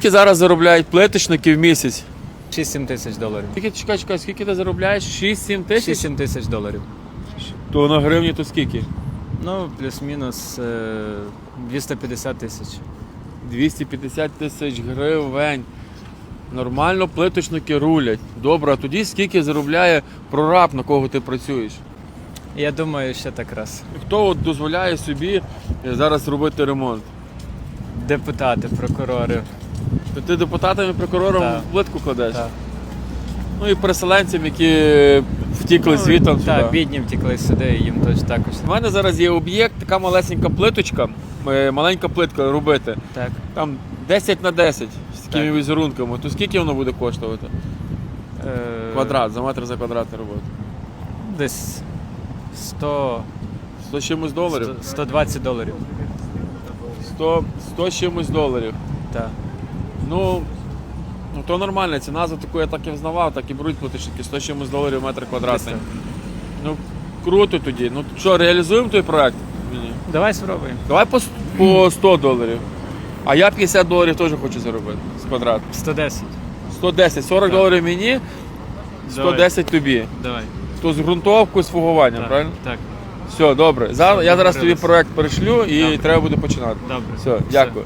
Скільки зараз заробляють плиточники в місяць? 6-7 тисяч доларів. Скільки, чекай, чекай, скільки ти заробляєш? 6-7 тисяч? 6-7 тисяч доларів. То на гривні то скільки? Ну, плюс-мінус е, 250 тисяч. 250 тисяч гривень. Нормально плиточники рулять. Добре, а тоді скільки заробляє прораб, на кого ти працюєш? Я думаю, ще так раз. Хто от дозволяє собі е, зараз робити ремонт? Депутати, прокурори. То ти депутатам і прокурорам Так. в плитку кладеш? Так. Ну і переселенцям, які втікли звітом сюди. Так, бідні втекли сюди, і їм точно також. У мене зараз є об'єкт, така малесенька плиточка, е, маленька плитка робити. Так. Там 10 на 10 з такими Так. візерунками. То скільки воно буде коштувати? Е, Квадрат, за метр за квадратну роботу. Десь 100, 100 з чимось доларів? 100 120 доларів. 100, 100 з чимось доларів. Так. Ну, ну то нормальна ціна за таку я так і взнавав, так і беруть плиточники, 100 з чимось доларів метр квадратний. Ну, круто тоді. Ну що, реалізуємо той проект? Мені? Давай спробуємо. Давай по, с- по 100 доларів. А я 50 доларів теж хочу заробити з квадрату. 110. 110, 40 Так. доларів мені, 110 тобі. Давай. То з ґрунтовкою, з фугуванням, Так, правильно? Так. Все, добре. Зараз, я зараз тобі проект перешлю і Добре. треба буде починати. Добре. Все, дякую.